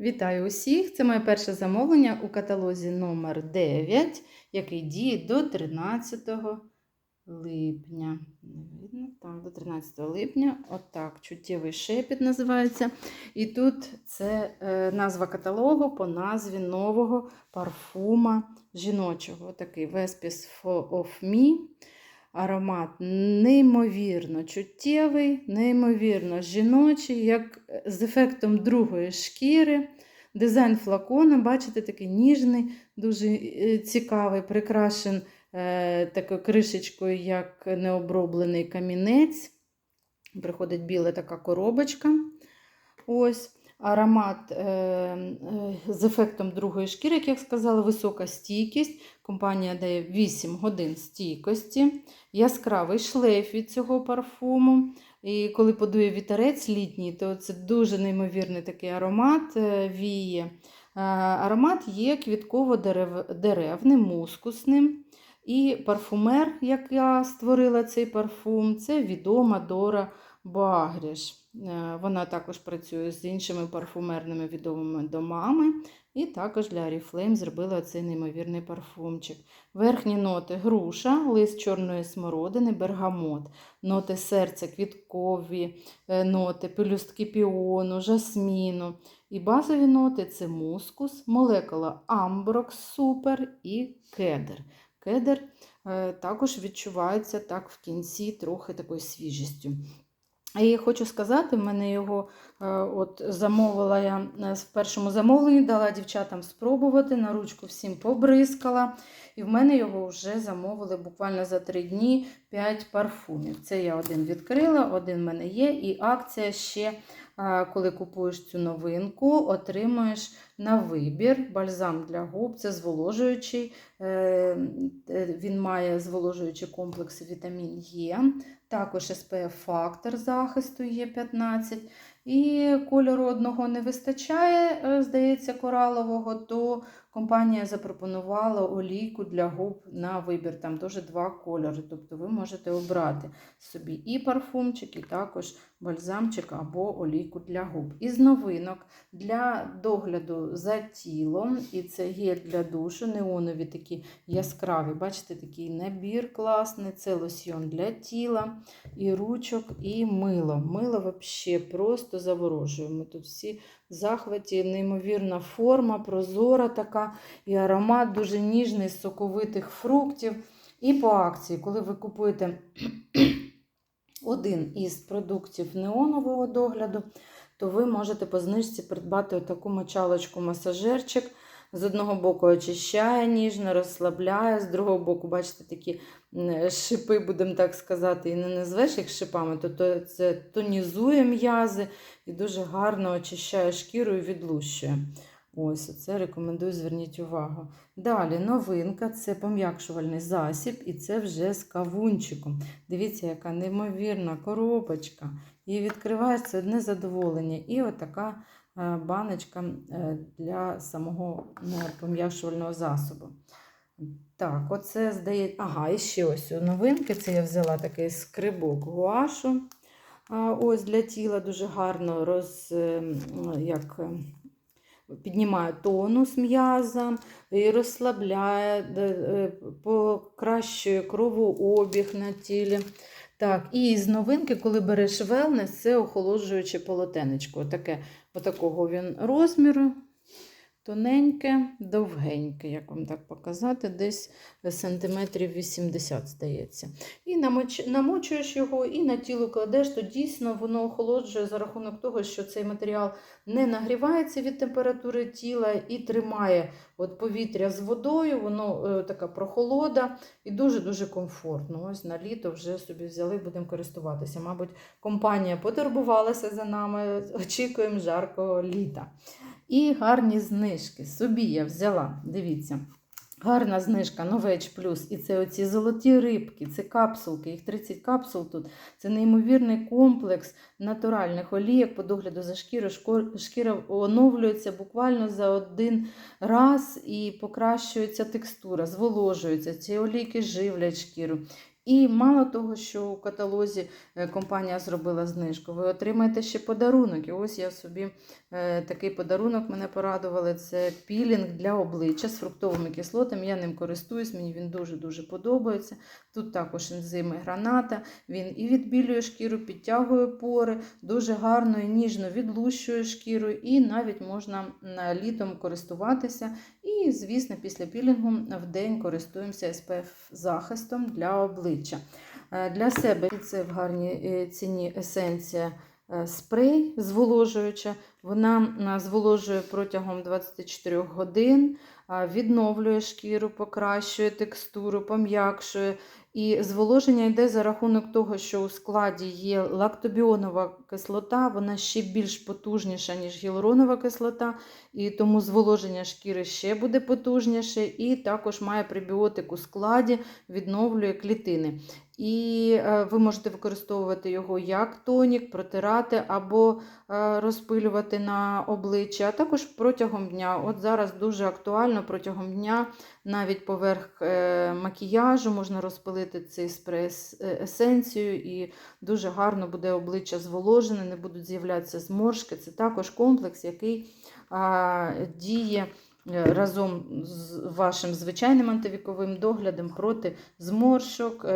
Вітаю усіх! Це моє перше замовлення у каталозі номер 9, який діє до 13 липня. Видно? Так, до 13 липня. Отак, чуттєвий шепіт називається. І тут це е, назва каталогу по назві нового парфума жіночого. Такий Vespis of Me. Аромат неймовірно чуттєвий, неймовірно жіночий, як з ефектом другої шкіри. Дизайн флакона, бачите, такий ніжний, дуже е, цікавий, прикрашен е, такою кришечкою, як необроблений камінець. Приходить біла така коробочка. Ось. Аромат е, е, з ефектом другої шкіри, як я сказала, висока стійкість. Компанія дає 8 годин стійкості, яскравий шлейф від цього парфуму. І коли подує вітерець літній, то це дуже неймовірний такий аромат е, віє. Аромат є квітково-деревним, мускусним. І парфумер, як я створила цей парфум, це відома Дора Багріш. Е, Вона також працює з іншими парфумерними відомими домами. І також для Oriflame зробила цей неймовірний парфумчик. Верхні ноти груша, лист чорної смородини, бергамот, ноти серця, квіткові е, ноти, пелюстки піону, жасміну. І базові ноти це мускус, молекула амброкс, супер і кедр. Кедр е, також відчувається так в кінці трохи такою свіжістю. І хочу сказати, в мене його е, от замовила я е, в першому замовленні, дала дівчатам спробувати, на ручку всім побризкала. І в мене його вже замовили буквально за три дні 5 парфумів. Це я один відкрила, один в мене є. І акція ще, коли купуєш цю новинку, отримуєш на вибір бальзам для губ. Це зволожуючий, він має зволожуючий комплекс вітамін Е. Також SPF-фактор захисту є 15. І кольору одного не вистачає, здається, коралового, то компанія запропонувала олійку для губ на вибір. Там теж два кольори. Тобто ви можете обрати собі і парфумчик, і також бальзамчик або олійку для губ. Із новинок для догляду за тілом, і це гель для душу, неонові такі яскраві. Бачите, такий набір класний, це лосьйон для тіла, і ручок, і мило. Мило взагалі просто заворожує. Ми тут всі захваті, неймовірна форма, прозора така, і аромат дуже ніжний, з соковитих фруктів. І по акції, коли ви купуєте один із продуктів неонового догляду, то ви можете по знижці придбати таку мочалочку-масажерчик. З одного боку очищає ніжно, розслабляє, з другого боку, бачите, такі шипи, будемо так сказати, і не назвеш їх шипами, то, це тонізує м'язи і дуже гарно очищає шкіру і відлущує. Ось, це рекомендую, зверніть увагу. Далі новинка це пом'якшувальний засіб, і це вже з кавунчиком. Дивіться, яка неймовірна коробочка. І відкривається одне задоволення. І отака баночка для самого пом'якшувального засобу. Так, оце здається. Ага, і ще ось новинки. Це я взяла такий скрибок гуашу. Ось для тіла дуже гарно роз, як, піднімає тонус м'яза і розслабляє, е, покращує кровообіг на тілі. Так, І з новинки, коли береш велнес, це охолоджуюче полотенечко. Таке, Отакого він розміру. Тоненьке, довгеньке, як вам так показати, десь сантиметрів 80, здається. І намоч... намочуєш його, і на тіло кладеш, то дійсно воно охолоджує за рахунок того, що цей матеріал не нагрівається від температури тіла і тримає от повітря з водою, воно е, така прохолода і дуже-дуже комфортно. Ось на літо вже собі взяли, будемо користуватися. Мабуть, компанія потурбувалася за нами, очікуємо жаркого літа. І гарні знижки. Собі я взяла, дивіться, гарна знижка Новеч Плюс. І це оці золоті рибки, це капсулки, їх 30 капсул тут. Це неймовірний комплекс натуральних олійок по догляду за шкірою. Шкіра оновлюється буквально за один раз і покращується текстура, зволожується. Ці олійки живлять шкіру. І мало того, що у каталозі е, компанія зробила знижку, ви отримаєте ще подарунок. І ось я собі е, такий подарунок мене порадували. Це пілінг для обличчя з фруктовими кислотами. Я ним користуюсь, мені він дуже-дуже подобається. Тут також ензими граната. Він і відбілює шкіру, підтягує пори, дуже гарно і ніжно відлущує шкіру, і навіть можна на літом користуватися. І, звісно, після пілінгу в день користуємося SPF захистом для обличчя. Е, Для себе це в гарній е, ціні есенція е, спрей зволожуюча. Вона зволожує протягом 24 годин, відновлює шкіру, покращує текстуру, пом'якшує. І зволоження йде за рахунок того, що у складі є лактобіонова кислота, вона ще більш потужніша, ніж гіалуронова кислота, і тому зволоження шкіри ще буде потужніше, і також має пребіотик у складі, відновлює клітини. І е, ви можете використовувати його як тонік, протирати або е, розпилювати на обличчя, а також протягом дня. От зараз дуже актуально протягом дня навіть поверх е, макіяжу можна розпилити цей спрей е, і дуже гарно буде обличчя зволожене, не будуть з'являтися зморшки. Це також комплекс, який а, діє е, разом з вашим звичайним антивіковим доглядом проти зморшок,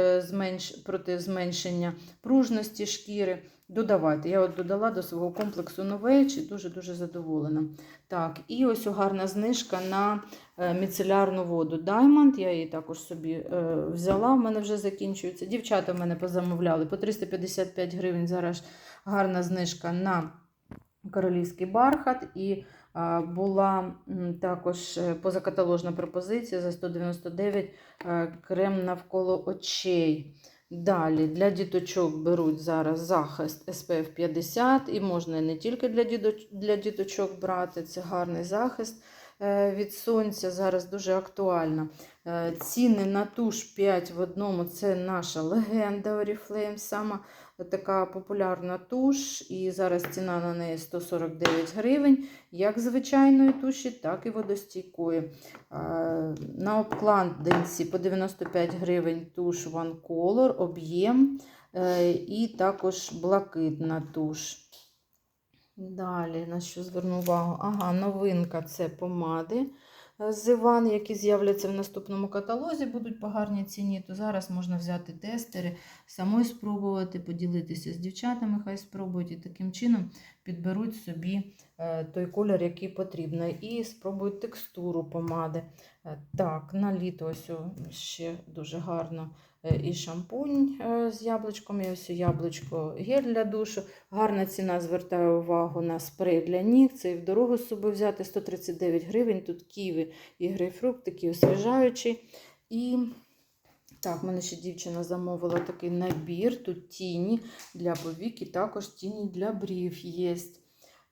проти зменшення пружності шкіри. Додавайте. Я от додала до свого комплексу новейч і дуже-дуже задоволена. Так, і ось гарна знижка на е, міцелярну воду Diamond. Я її також собі е, взяла, в мене вже закінчується. Дівчата в мене позамовляли по 355 гривень. Зараз гарна знижка на королівський бархат. І була також е, позакаталожна пропозиція за 199 е, крем навколо очей. Далі для діточок беруть зараз захист SPF 50 і можна не тільки для для діточок брати, це гарний захист е, від сонця. Зараз дуже актуально. Е, Ціни на туш 5 в одному це наша легенда Oriflame, сама така популярна туш, і зараз ціна на неї 149 гривень, як звичайної туші, так і водостійкої. На обкладинці по 95 гривень туш One Color, об'єм е, і також блакитна туш. Далі, на що зверну увагу? Ага, новинка це помади з Іван, які з'являться в наступному каталозі, будуть по гарній ціні. То зараз можна взяти тестери, самої спробувати, поділитися з дівчатами, хай спробують і таким чином підберуть собі е, той колір, який потрібно. І спробують текстуру помади. Е, Так, на літо ось ще дуже гарно. Е, І шампунь е, з яблучком, і ось яблучко гель для душу. Гарна ціна, звертаю увагу на спрей для ніг. Це і в дорогу з собою взяти 139 гривень. Тут ківі і грейпфрукт, такий освіжаючий. І так, в мене ще дівчина замовила такий набір. Тут тіні для повік і також тіні для брів є.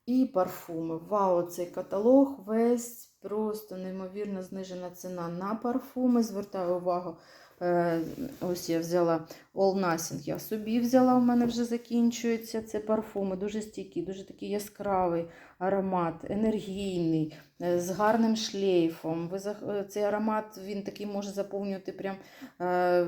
І парфуми. Вау, цей каталог весь просто неймовірно знижена ціна на парфуми. Звертаю увагу. Е, Ось я взяла All Nothing, я собі взяла, у мене вже закінчується. Це парфуми, дуже стійкі, дуже такий яскравий аромат, енергійний, е, з гарним шлейфом. Е, Цей аромат він такий може заповнювати прям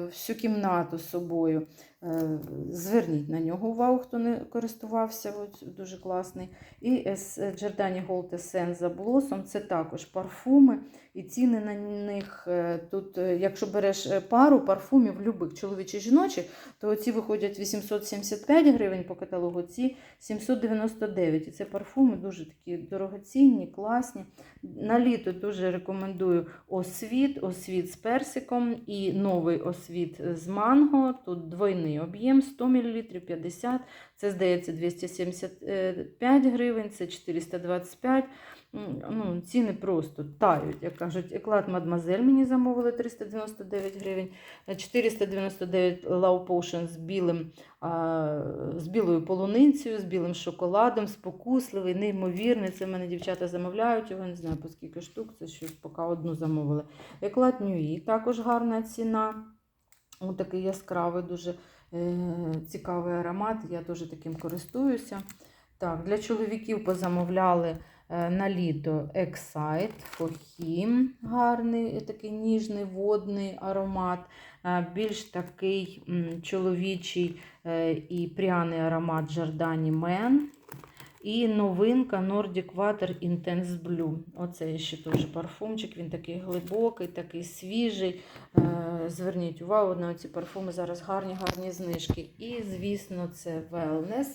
всю кімнату собою. Е, Зверніть на нього увагу, хто не користувався, дуже класний. І Ес- Giordani Gold Essence Blossom це також парфуми, і ціни на них е, тут, е, якщо береш е, пару парфумів любих чоловічих жіночих, то ці виходять 875 гривень по каталогу, ці 799. І це парфуми дуже такі дорогоцінні, класні. На літо дуже рекомендую освіт, освіт з персиком і новий освіт з манго. Тут двойний об'єм 100 мл 50 Це, здається, 275 гривень, це 425 Ну, ціни просто тають, як кажуть, еклад Мадмазель мені замовили 399 гривень, 499 Love Potion з білим, а, з білою полуницею, з білим шоколадом, спокусливий, неймовірний. Це в мене дівчата замовляють його, не знаю по скільки штук, це щось поки одну замовили. Еклад Ньюї, також гарна ціна. Ось такий яскравий, дуже е, цікавий аромат. Я теж таким користуюся. Так, для чоловіків позамовляли Е, На літо Excite, Фохім, гарний такий ніжний водний аромат, Е, більш такий чоловічий е, і пряний аромат Giordani Men. І новинка Nordic Water Intense Blue. Оце ще теж парфумчик, він такий глибокий, такий свіжий. Е, Зверніть увагу на ці парфуми. Зараз гарні, гарні знижки. І, звісно, це Wellness.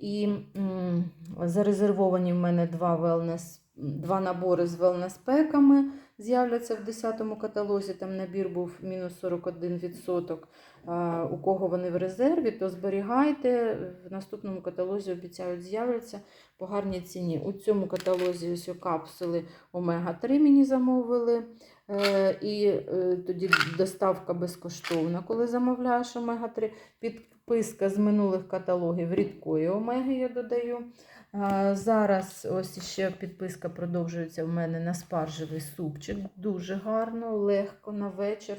І м, зарезервовані в мене два wellness, два набори з wellness-пеками з'являться в 10-му каталозі. Там набір був мінус 41%. А, У кого вони в резерві, то зберігайте. В наступному каталозі обіцяють з'являться по гарній ціні. У цьому каталозі ось капсули омега-3 мені замовили. Е, І е, тоді доставка безкоштовна, коли замовляєш омега-3. Підписка з минулих каталогів рідкої омеги я додаю. Зараз ось ще підписка продовжується в мене на спаржевий супчик. Дуже гарно, легко на вечір.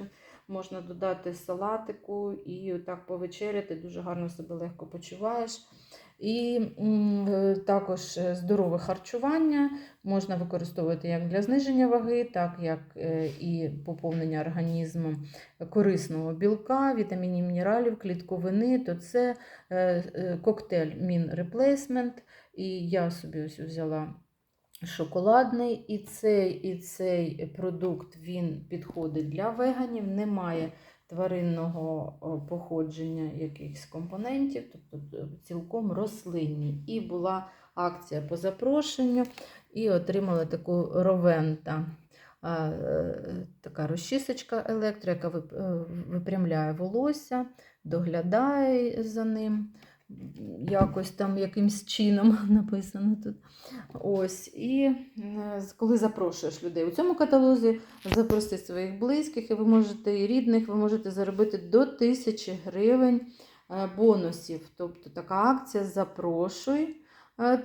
Можна додати салатику і так повечеряти, дуже гарно себе легко почуваєш. І також е, здорове харчування можна використовувати як для зниження ваги, так як е, і поповнення організму корисного білка, вітамінів, мінералів, клітковини, то це е, коктейль Min Replacement. І я собі ось взяла шоколадний, і цей, і цей продукт він підходить для веганів, немає тваринного походження якихось компонентів, тобто е, цілком рослинні. І була акція по запрошенню, і отримали таку ровента. е, Така розчісочка електро, яка е, випрямляє волосся, доглядає за ним. Якось там якимсь чином написано тут. Ось. І е, коли запрошуєш людей у цьому каталозі, запроси своїх близьких, і ви можете і рідних, ви можете заробити до 1000 гривень е, бонусів. Тобто така акція запрошуй,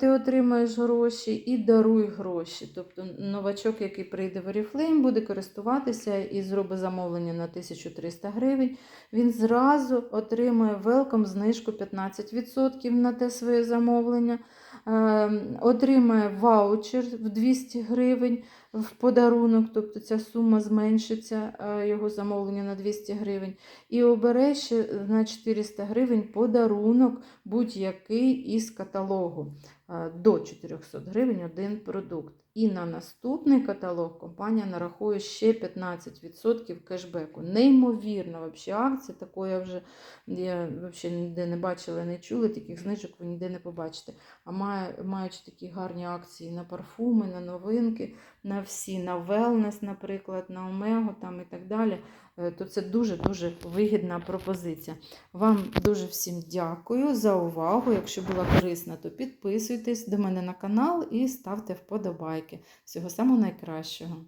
ти отримаєш гроші і даруй гроші. Тобто новачок, який прийде в Oriflame, буде користуватися і зробить замовлення на 1300 гривень. Він зразу отримує велком знижку 15% на те своє замовлення. Е, Отримає ваучер в 200 гривень в подарунок, тобто ця сума зменшиться, е, його замовлення на 200 гривень. І обере ще на 400 гривень подарунок будь-який із каталогу. Е, До 400 гривень один продукт. І на наступний каталог компанія нарахує ще 15% кешбеку. Неймовірна вообще акція, такої вже я вообще ніде не бачила, не чула, таких знижок ви ніде не побачите. А маючи такі гарні акції на парфуми, на новинки, на всі, на велнес, наприклад, на омего там і так далі, то це дуже-дуже вигідна пропозиція. Вам дуже всім дякую за увагу. Якщо була корисна, то підписуйтесь до мене на канал і ставте вподобайки. Всього самого найкращого.